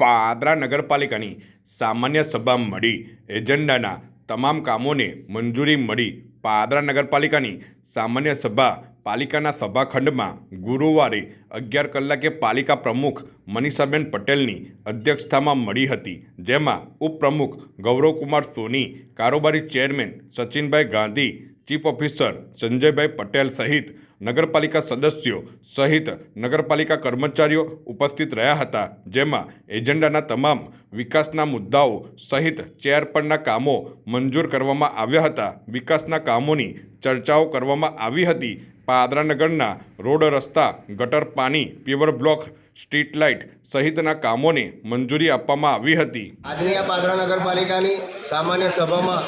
પાદરા નગરપાલિકાની સામાન્ય સભા મળી. એજન્ડાના તમામ કામોને મંજૂરી મળી. પાદરા નગરપાલિકાની સામાન્ય સભા પાલિકાના સભાખંડમાં ગુરુવારે અગિયાર કલાકે પાલિકા પ્રમુખ મનીષાબેન પટેલની અધ્યક્ષતામાં મળી હતી. જેમાં ઉપપ્રમુખ ગૌરવકુમાર સોની, કારોબારી chairman Sachinbhai Gandhi chief officer Sanjaybhai Patel સહિત નગરપાલિકા સદસ્યો સહિત નગરપાલિકા કર્મચારીઓ ઉપસ્થિત રહ્યા હતા, જેમાં એજન્ડાના તમામ વિકાસના મુદ્દાઓ સહિત ચેર પરના કામો મંજૂર કરવામાં આવ્યા હતા. વિકાસના કામોની ચર્ચાઓ કરવામાં આવી હતી. પાદરાનગરના રોડ રસ્તા, ગટર પાણી પીવર બ્લોક સ્ટ્રીટ લાઇટ સહિતના કામોને મંજૂરી આપવામાં આવી હતી. આજની આ પાદરા નગરપાલિકાની સામાન્ય સભામાં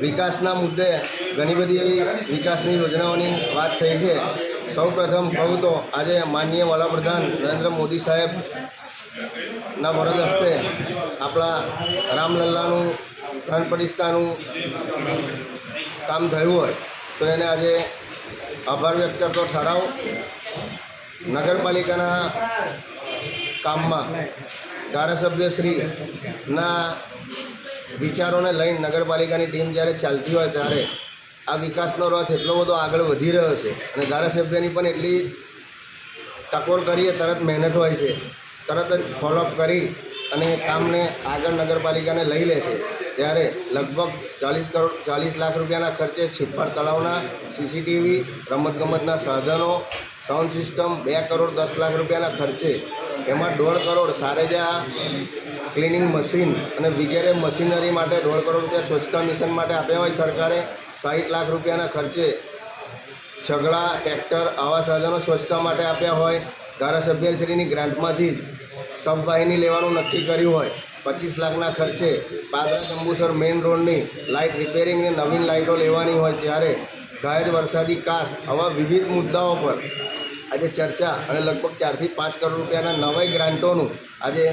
વિકાસના મુદ્દે ઘણી બધી એવી વિકાસની યોજનાઓની વાત થઈ છે. સૌ પ્રથમ કહું તો આજે માનનીય વડાપ્રધાન નરેન્દ્ર મોદી સાહેબ ના વરદ હસ્તે આપણા રામલલ્લાનું ફ્રન્ટ પ્રતિષ્ઠાનું કામ થયું હોય તો એને આજે આભાર વ્યક્ત કરતો ઠરાવ નગરપાલિકાના કામમાં ધારાસભ્યશ્રીના વિચારોને લઈને નગરપાલિકાની ટીમ જ્યારે ચાલતી હોય ત્યારે આ વિકાસનો રથ એટલો બધો આગળ વધી રહ્યો છે અને ધારાસભ્યની પણ એટલી ટકોર કરીએ, તરત મહેનત હોય છે, તરત જ ફોલોઅપ કરી અને કામને આગળ નગરપાલિકાને લઈ લે છે. ત્યારે લગભગ ચાલીસ કરોડ, ચાલીસ લાખ રૂપિયાના ખર્ચે છિપ્પર તળાવના સીસીટીવી રમતગમતના સાધનો સાઉન્ડ સિસ્ટમ બે કરોડ દસ લાખ રૂપિયાના ખર્ચે એમાં દોઢ કરોડ સારેજા ક્લિનિંગ મશીન અને વગેરે મશીનરી માટે દોઢ કરોડ રૂપિયા સ્વચ્છતા મિશન માટે આપ્યા હોય સરકારે. સાઠ લાખ રૂપિયાના ખર્ચે છગડા ટ્રેક્ટર, આવા સાધનો સ્વચ્છતા માટે આપ્યા હોય. ધારાસભ્યશ્રીની ગ્રાન્ટમાંથી સબવાહિની લેવાનું નક્કી કર્યું હોય. પચીસ લાખના ખર્ચે પાદરા જંબુસર મેઇન રોડની લાઇટ રિપેરિંગ અને નવીન લાઇટો લેવાની હોય ત્યારે ઘાયજ વરસાદી કાસ આવા વિવિધ મુદ્દાઓ પર આજે ચર્ચા અને લગભગ ચારથી પાંચ કરોડ રૂપિયાના નવાઈ ગ્રાન્ટોનું આજે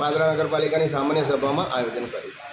પાદરા નગરપાલિકાની સામાન્ય સભામાં આયોજન કર્યું.